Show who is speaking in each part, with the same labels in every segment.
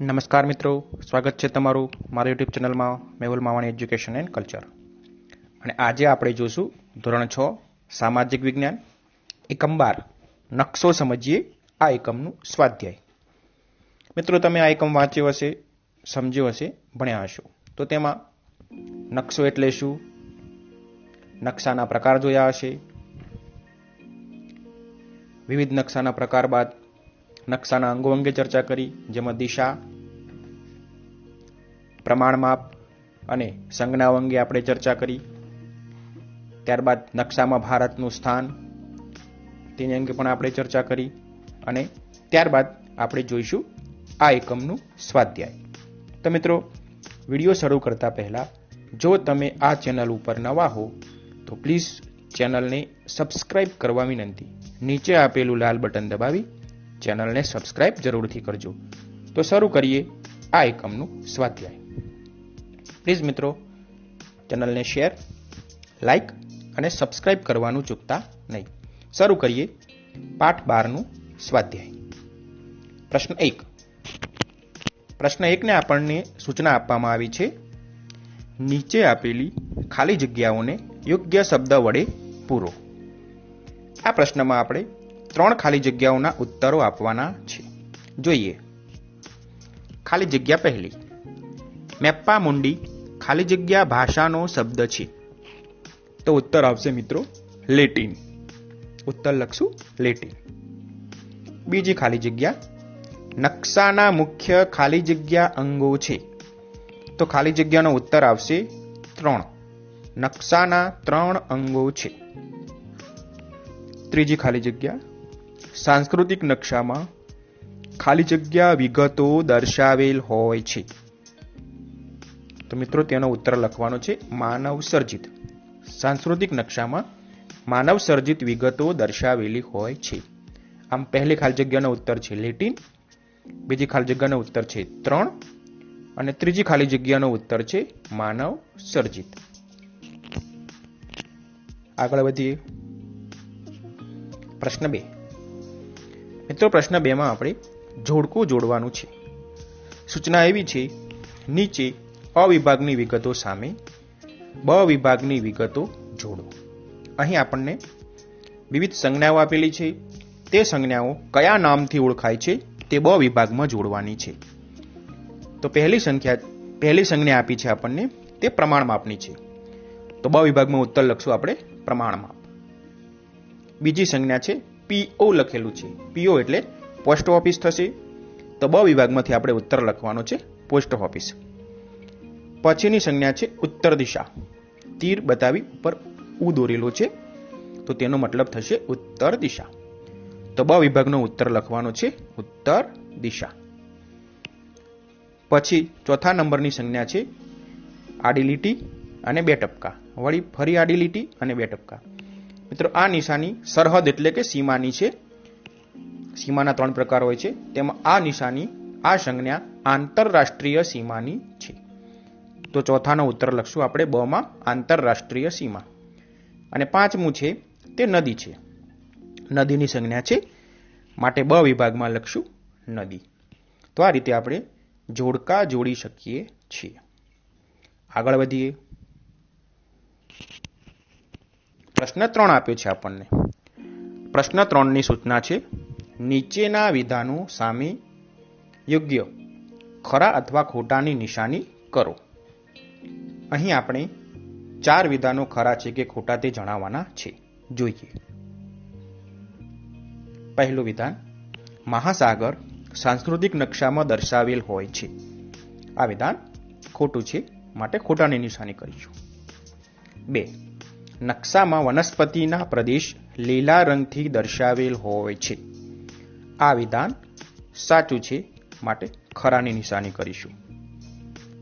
Speaker 1: નમસ્કાર મિત્રો, સ્વાગત છે તમારું મારા યુટ્યુબ ચેનલમાં Mehul Mavani education and culture અને આજે આપણે જોઈશું ધોરણ છ, સામાજિક વિજ્ઞાન એકમ બાર નકશો સમજીએ, આ એકમનું સ્વાધ્યાય. મિત્રો, તમે આ એકમ વાંચ્યો હશે, સમજ્યો હશે, ભણ્યા હશો. તો તેમાં નકશો એટલે શું? નકશાના પ્રકાર જોયા હશે. વિવિધ નકશાના પ્રકાર બાદ નકશાના અંગો અંગે ચર્ચા કરી, જેમાં દિશા પ્રમાણ માપ અને સંજ્ઞાઓ અંગે આપણે ચર્ચા કરી. ત્યારબાદ નકશામાં ભારતનું સ્થાન, તેની અંગે પણ આપણે ચર્ચા કરી અને ત્યારબાદ આપણે જોઈશું આ એકમનું સ્વાધ્યાય. તો મિત્રો, વીડિયો શરૂ કરતા પહેલા, જો તમે આ ચેનલ ઉપર નવા હો, તો પ્લીઝ ચેનલને સબસ્ક્રાઇબ કરવા વિનંતી. નીચે આપેલું લાલ બટન દબાવી ચેનલને સબસ્ક્રાઇબ જરૂરથી કરજો. તો શરૂ કરીએ આ એકમનું સ્વાધ્યાય. પ્લીઝ મિત્રો, ચેનલને શેર લાઈક અને સબસ્ક્રાઇબ કરવાનું ચૂકતા નહીં. શરૂ કરીએ પાઠ બારનું સ્વાધ્યાય. પ્રશ્ન એક. પ્રશ્ન એકને આપણને સૂચના આપવામાં આવી છે, નીચે આપેલી ખાલી જગ્યાઓને યોગ્ય શબ્દ વડે પૂરો. આ પ્રશ્નમાં આપણે ત્રણ ખાલી જગ્યાઓના ઉત્તરો આપવાના છે. જોઈએ. ખાલી જગ્યા પહેલી. મેપ્પા મુંડી ખાલી જગ્યા ભાષાનો શબ્દ છે. તો ઉત્તર આવશે મિત્રો લેટિન. ઉત્તર લખશું લેટિન. બીજી ખાલી જગ્યા. નકશાના મુખ્ય ખાલી જગ્યા અંગો છે. તો ખાલી જગ્યાનો ઉત્તર આવશે ત્રણ. નકશાના ત્રણ અંગો છે. ત્રીજી ખાલી જગ્યા. સાંસ્કૃતિક નકશામાં ખાલી જગ્યા વિગતો દર્શાવેલ હોય છે. તો મિત્રો, તેનો ઉત્તર લખવાનો છે, માનવ સર્જિત. સાંસ્કૃતિક નકશામાં માનવ સર્જિત વિગતો દર્શાવેલી હોય છે. આમ પહેલી ખાલી જગ્યાનો ઉત્તર છે લેટિન, બીજી ખાલી જગ્યાનો ઉત્તર છે ત્રણ, અને ત્રીજી ખાલી જગ્યાનો ઉત્તર છે માનવ સર્જિત. આગળ વધીએ. પ્રશ્ન બે. મિત્રો, પ્રશ્ન બેમાં આપણે જોડકું જોડવાનું છે. સૂચના એવી છે, નીચે અ વિભાગની વિગતો સામે બ વિભાગની વિગતો જોડો. અહીં આપણને વિવિધ સંજ્ઞાઓ આપેલી છે. તે સંજ્ઞાઓ કયા નામથી ઓળખાય છે, તે બ વિભાગમાં જોડવાની છે. તો પહેલી સંખ્યા, પહેલી સંજ્ઞા આપી છે આપણને, તે પ્રમાણ માપની છે. તો બ વિભાગમાં ઉત્તર લખશું આપણે પ્રમાણ માપ. બીજી સંજ્ઞા છે પીઓ લખેલું છે. પીઓ એટલે પોસ્ટ ઓફિસ થશે. તો બ વિભાગમાંથી આપણે ઉત્તર લખવાનો છે પોસ્ટ ઓફિસ. પછીની સંજ્ઞા છે ઉત્તર દિશા. તીર બતાવી ઉપર ઉ દોરેલો છે. તો તેનો મતલબ થશે ઉત્તર દિશા. તો બ વિભાગનો ઉત્તર લખવાનો છે ઉત્તર દિશા. પછી ચોથા નંબરની સંજ્ઞા છે આડી લીટી અને બે ટપકા. વળી ફરી આડી લીટી અને બે ટપકા. મિત્રો, આ નિશાની સરહદ એટલે કે સીમાની છે. સીમાના ત્રણ પ્રકાર હોય છે. તેમાં આ નિશાની, આ સંજ્ઞા, આંતરરાષ્ટ્રીય સીમાની છે. તો ચોથાનો ઉત્તર લખશું આપણે બ માં, આંતરરાષ્ટ્રીય સીમા. અને પાંચમું છે, તે નદી છે. નદીની સંજ્ઞા છે. માટે બ વિભાગમાં લખશું, નદી. તો આ રીતે આપણે જોડકા જોડી શકીએ છીએ. આગળ વધીએ. પ્રશ્ન ત્રણ આપ્યો છે આપણને. પ્રશ્ન ત્રણની સૂચના છે, નીચેના વિધાનો સામે યોગ્ય, ખરા અથવા ખોટાની નિશાની કરો. અહીં આપણે ચાર વિધાનો ખરા છે કે ખોટા તે જણાવવાના છે. જોઈએ. પહેલું વિધાન, મહાસાગર સાંસ્કૃતિક નકશામાં દર્શાવેલ હોય છે. આ વિધાન ખોટું છે, માટે ખોટાની નિશાની કરીશું. બે નકશામાં વનસ્પતિના પ્રદેશ લીલા રંગથી દર્શાવેલ હોય છે. આ વિધાન સાચું છે માટે ખરાની નિશાની કરીશું.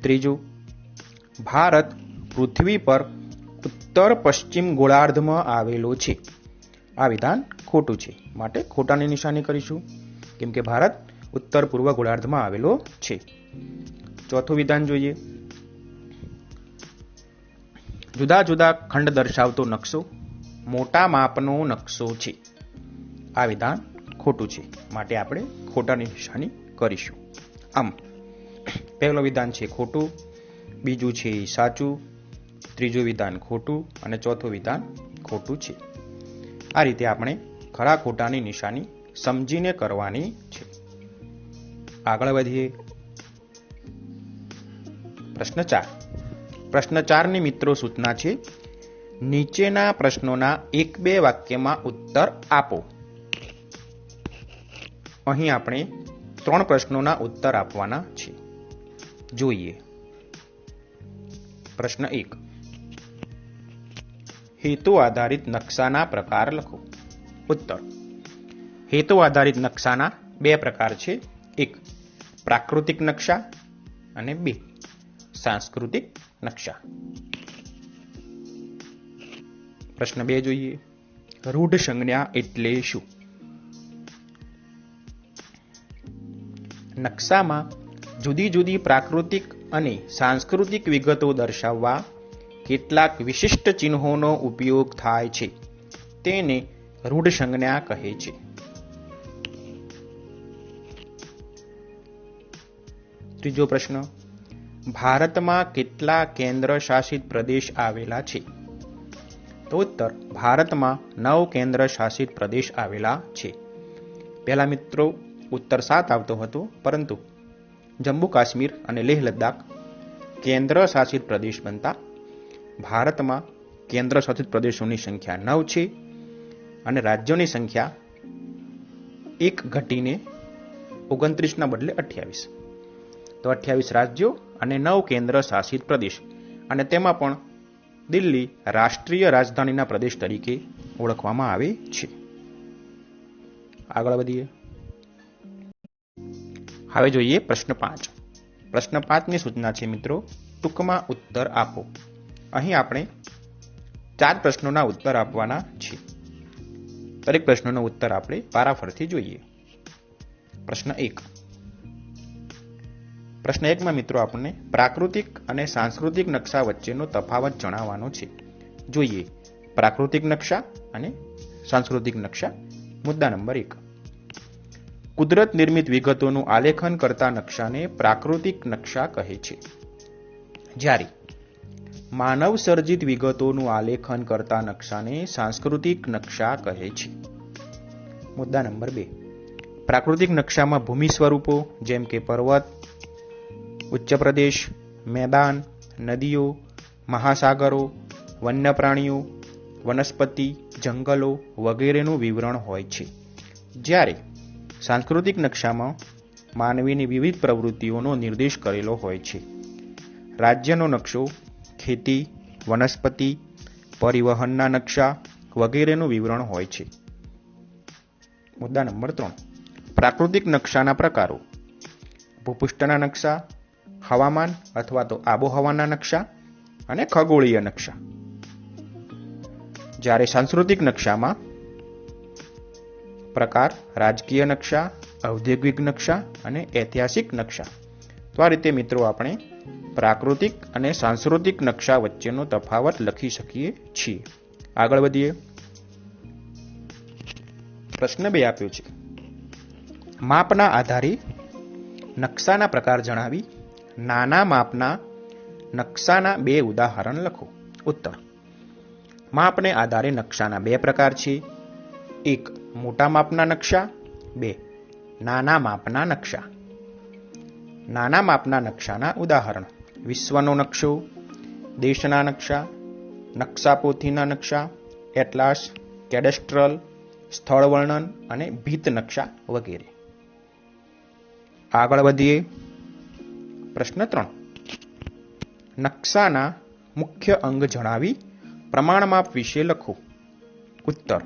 Speaker 1: ત્રીજું, ભારત પૃથ્વી પર ઉત્તર પશ્ચિમ ગોળાર્ધમાં આવેલો છે. આ વિધાન ખોટું છે માટે ખોટાની નિશાની કરીશું. કેમ કે ભારત ઉત્તર પૂર્વ ગોળાર્ધમાં આવેલો છે. ચોથું વિધાન જોઈએ. જુદા જુદા ખંડ દર્શાવતો નકશો મોટા માપનો નકશો છે. આ વિધાન ખોટું છે. માટે આપણે ખોટાની નિશાની કરીશું. આમ, પહેલું વિધાન છે ખોટું, બીજું છે સાચું, ત્રીજું વિધાન ખોટું અને ચોથું વિધાન ખોટું છે. આ રીતે આપણે ખરા ખોટાની નિશાની સમજીને કરવાની છે. આગળ વધીએ. પ્રશ્ન ચાર. પ્રશ્ન ચારની મિત્રો સૂચના છે. નીચેના પ્રશ્નોના એક બે વાક્યમાં ઉત્તર આપો. અહીં આપણે ત્રણ પ્રશ્નોના ઉત્તર આપવાના છે. જોઈએ. પ્રશ્ન એક. હેતુ આધારિત નકશાના પ્રકાર લખો. ઉત્તર. હેતુ આધારિત નકશાના બે પ્રકાર છે. એક પ્રાકૃતિક નકશા અને બે સાંસ્કૃતિક નકશા. પ્રશ્ન બે જોઈએ. રૂઢ સંજ્ઞા એટલે શું? નકશામાં જુદી જુદી પ્રાકૃતિક અને સાંસ્કૃતિક વિગતો દર્શાવવા કેટલાક વિશિષ્ટ ચિહ્નોનો ઉપયોગ થાય છે. તેને રૂઢ સંજ્ઞા કહે છે. ત્રીજો પ્રશ્ન. ભારતમાં કેટલા કેન્દ્ર શાસિત પ્રદેશ આવેલા છે? તો ઉત્તર, ભારતમાં નવ કેન્દ્ર શાસિત પ્રદેશ આવેલા છે. પહેલા મિત્રો, ઉત્તર સાત આવતો હતો, પરંતુ જમ્મુ કાશ્મીર અને લેહ લદ્દાખ કેન્દ્ર શાસિત પ્રદેશ બનતા ભારતમાં કેન્દ્ર શાસિત પ્રદેશોની સંખ્યા નવ છે અને રાજ્યોની સંખ્યા એક ઘટીને ઓગણત્રીસના બદલે અઠ્યાવીસ. તો અઠ્યાવીસ રાજ્યો અને નવ કેન્દ્ર શાસિત પ્રદેશ. અને તેમાં પણ દિલ્હી રાષ્ટ્રીય રાજધાનીના પ્રદેશ તરીકે ઓળખવામાં આવે છે. આગળ વધીએ. હવે જોઈએ પ્રશ્ન પાંચ. પ્રશ્ન પાંચની સૂચના છે મિત્રો, ટૂંકમાં ઉત્તર આપો. અહીં આપણે ચાર પ્રશ્નોના ઉત્તર આપવાના છે. દરેક પ્રશ્નોનો ઉત્તર આપણે પારાફરથી જોઈએ. પ્રશ્ન એક. પ્રશ્ન એકમાં મિત્રો આપણને પ્રાકૃતિક અને સાંસ્કૃતિક નકશા વચ્ચેનો તફાવત જણાવવાનો છે. જોઈએ. પ્રાકૃતિક નકશા અને સાંસ્કૃતિક નકશા. મુદ્દા નંબર એક. કુદરત નિર્મિત વિગતોનું આલેખન કરતા નકશાને પ્રાકૃતિક નકશા કહે છે. જ્યારે માનવ સર્જિત વિગતોનું આલેખન કરતા નકશાને સાંસ્કૃતિક નકશા કહે છે. મુદ્દા નંબર બે. પ્રાકૃતિક નકશામાં ભૂમિ સ્વરૂપો જેમ કે પર્વત ઉચ્ચ પ્રદેશ મેદાન, નદીઓ, મહાસાગરો વન્ય પ્રાણીઓ વનસ્પતિ, જંગલો વગેરેનું વિવરણ હોય છે. જ્યારે સાંસ્કૃતિક નકશામાં માનવીની વિવિધ પ્રવૃત્તિઓનો નિર્દેશ કરેલો હોય છે. રાજ્યનો નકશો ખેતી, વનસ્પતિ, પરિવહનના નકશા વગેરેનું વિવરણ હોય છે. મુદ્દા નંબર ત્રણ. પ્રાકૃતિક નકશાના પ્રકારો. ભૂપૃષ્ઠના નકશા હવામાન અથવા તો આબોહવાના નકશા અને ખગોળીય નકશા. જ્યારે સાંસ્કૃતિક નકશામાં પ્રકાર, રાજકીય નકશા, ઔદ્યોગિક નકશા અને ઐતિહાસિક નકશા. તો આ રીતે મિત્રો આપણે પ્રાકૃતિક અને સાંસ્કૃતિક નકશા વચ્ચેનો તફાવત લખી શકીએ છીએ. આગળ વધીએ. પ્રશ્ન બે આપ્યો છે. માપના આધારે નકશાના પ્રકાર જણાવી નાના માપના નકશાના બે ઉદાહરણ લખો. ઉત્તર. માપને આધારે નકશાના બે પ્રકાર છે. એક મોટા માપના નકશા, બે નાના માપના નકશા. નાના માપના નકશાના ઉદાહરણ. વિશ્વનો નકશો, દેશના નકશા નકશા પોથીના નકશા, એટલાસ, કેડેસ્ટ્રલ, સ્થળ વર્ણન અને ભીત નકશા વગેરે. આગળ વધીએ. પ્રશ્ન ત્રણ. નકશાના મુખ્ય અંગ જણાવી પ્રમાણમાપ વિશે લખો. ઉત્તર.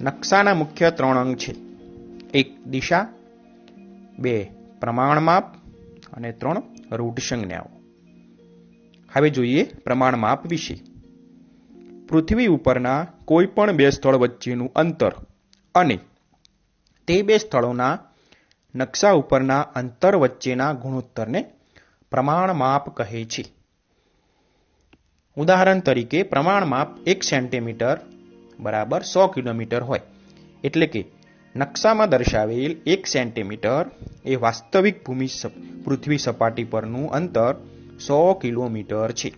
Speaker 1: નકશાના મુખ્ય ત્રણ અંગ છે. એક દિશા, બે પ્રમાણમાપ અને ત્રણ રૂઢ સંજ્ઞાઓ. હવે જોઈએ પ્રમાણમાપ વિશે. પૃથ્વી ઉપરના કોઈ પણ બે સ્થળ વચ્ચેનું અંતર અને તે બે સ્થળોના નકશા ઉપરના અંતર વચ્ચેના ગુણોત્તરને પ્રમાણમાપ કહે છે. ઉદાહરણ તરીકે, પ્રમાણમાપ એક સેન્ટીમીટર બરાબર સો કિલોમીટર હોય. એટલે કે, નકશામાં દર્શાવેલ એક સેન્ટીમીટર એ વાસ્તવિક ભૂમિ પૃથ્વી સપાટી પરનું અંતર સો કિલોમીટર છે.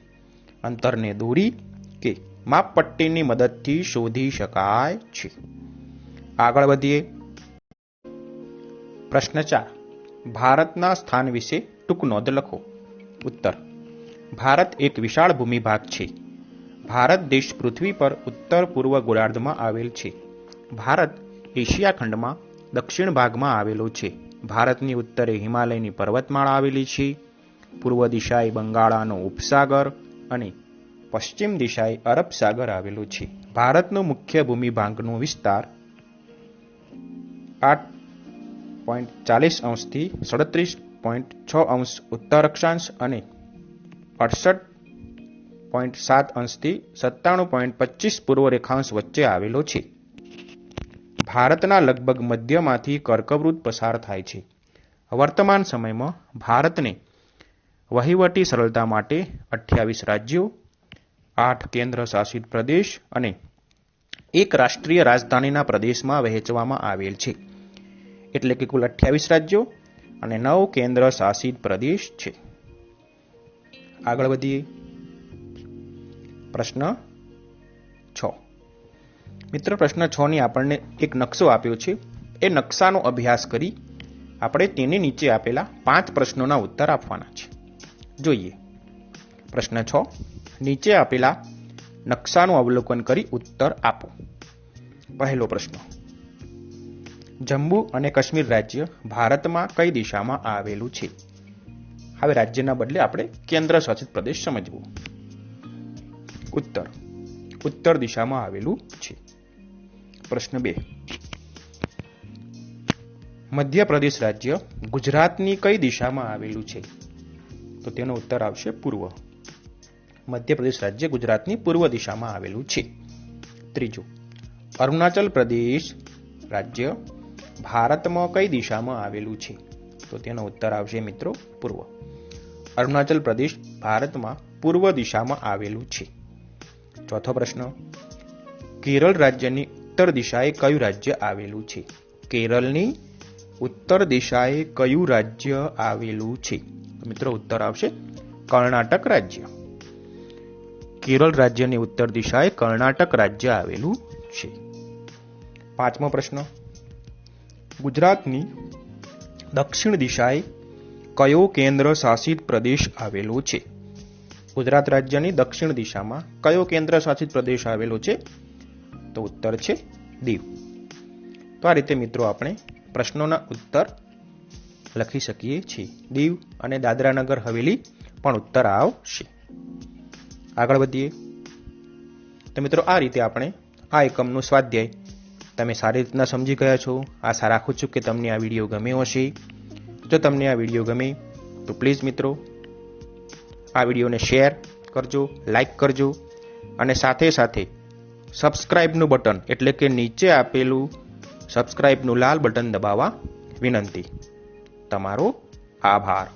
Speaker 1: અંતરને દોરી કે માપપટ્ટીની મદદથી શોધી શકાય છે. આગળ વધીએ. પ્રશ્ન ચાર. ભારતના સ્થાન વિશે ટૂંક નોંધ લખો. ઉત્તર. ભારત એક વિશાળ ભૂમિભાગ છે. ભારત દેશ પૃથ્વી પર ઉત્તર પૂર્વ ગોળાર્ધમાં આવેલ છે. ભારત એશિયા ખંડમાં દક્ષિણ ભાગમાં આવેલો છે. ભારતની ઉત્તરે હિમાલયની પર્વતમાળા આવેલી છે. પૂર્વ દિશાએ બંગાળાનો ઉપસાગર અને પશ્ચિમ દિશાએ અરબ સાગર આવેલો છે. ભારતનો મુખ્ય ભૂમિભાગનો વિસ્તાર આઠ પોઈન્ટ ચાલીસ અંશથી સડત્રીસ પોઈન્ટ છ અંશ ઉત્તર અક્ષાંશ અને અડસઠ પોઈન્ટ સાત અંશથી સત્તાણું પોઈન્ટ પચીસ પૂર્વ રેખાંશ વચ્ચે આવેલો છે. ભારતના લગભગ મધ્યમાંથી કર્કવૃત પસાર થાય છે. વર્તમાન સમયમાં ભારતને વહીવટી સરળતા માટે અઠ્યાવીસ રાજ્યો, આઠ કેન્દ્ર શાસિત પ્રદેશ અને એક રાષ્ટ્રીય રાજધાનીના પ્રદેશમાં વહેંચવામાં આવેલ છે. એટલે કે કુલ અઠ્યાવીસ રાજ્યો અને નવ કેન્દ્ર શાસિત પ્રદેશ છે. આગળ વધીએ. પ્રશ્ન છ. મિત્ર, પ્રશ્ન છ ની આપણને એક નકશો આપ્યો છે. એ નકશાનો અભ્યાસ કરી આપણે તેની નીચે આપેલા પાંચ પ્રશ્નોના ઉત્તર આપવાના છે. જોઈએ. પ્રશ્ન છ. નીચે આપેલા નકશાનું અવલોકન કરી ઉત્તર આપો. પહેલો પ્રશ્ન. જમ્મુ અને કાશ્મીર રાજ્ય ભારતમાં કઈ દિશામાં આવેલું છે? હવે રાજ્યના બદલે આપણે કેન્દ્ર શાસિત પ્રદેશ સમજવું. ઉત્તર. ઉત્તર દિશામાં આવેલું છે. પ્રશ્ન બે. મધ્યપ્રદેશ રાજ્ય ગુજરાતની કઈ દિશામાં આવેલું છે? તો તેનો ઉત્તર આવશે પૂર્વ. મધ્યપ્રદેશ રાજ્ય ગુજરાતની પૂર્વ દિશામાં આવેલું છે. ત્રીજું. અરુણાચલ પ્રદેશ રાજ્ય ભારતમાં કઈ દિશામાં આવેલું છે? તો તેનો ઉત્તર આવશે મિત્રો પૂર્વ. અરુણાચલ પ્રદેશ ભારતમાં પૂર્વ દિશામાં આવેલું છે. ચોથો પ્રશ્ન. કેરળ રાજ્યની ઉત્તર દિશાએ કયું રાજ્ય આવેલું છે? કેરળની ઉત્તર દિશાએ કયું રાજ્ય આવેલું છે? મિત્રો ઉત્તર આવશે કર્ણાટક રાજ્ય. કેરળ રાજ્યની ઉત્તર દિશાએ કર્ણાટક રાજ્ય આવેલું છે. પાંચમો પ્રશ્ન. ગુજરાતની દક્ષિણ દિશાએ કયો કેન્દ્ર શાસિત પ્રદેશ આવેલો છે? ગુજરાત રાજ્યની દક્ષિણ દિશામાં કયો કેન્દ્ર શાસિત પ્રદેશ આવેલો છે? તો ઉત્તર છે દીવ. તો આ રીતે મિત્રો આપણે પ્રશ્નોના ઉત્તર લખી શકીએ છીએ. દીવ અને દાદરાનગર હવેલી પણ ઉત્તર આવશે. આગળ વધીએ. તો મિત્રો આ રીતે આપણે આ એકમનું સ્વાધ્યાય તમે સારી રીતના સમજી ગયા છો? આશા રાખું છું કે તમને આ વીડિયો ગમ્યો હશે? જો તમને આ વીડિયો ગમે, તો પ્લીઝ મિત્રો, આ વિડીયોને શેર કરજો, લાઈક કરજો, અને સાથે સાથે સબસ્ક્રાઇબનું બટન, એટલે કે નીચે આપેલું સબસ્ક્રાઇબનું લાલ બટન દબાવવા વિનંતી. તમારો આભાર.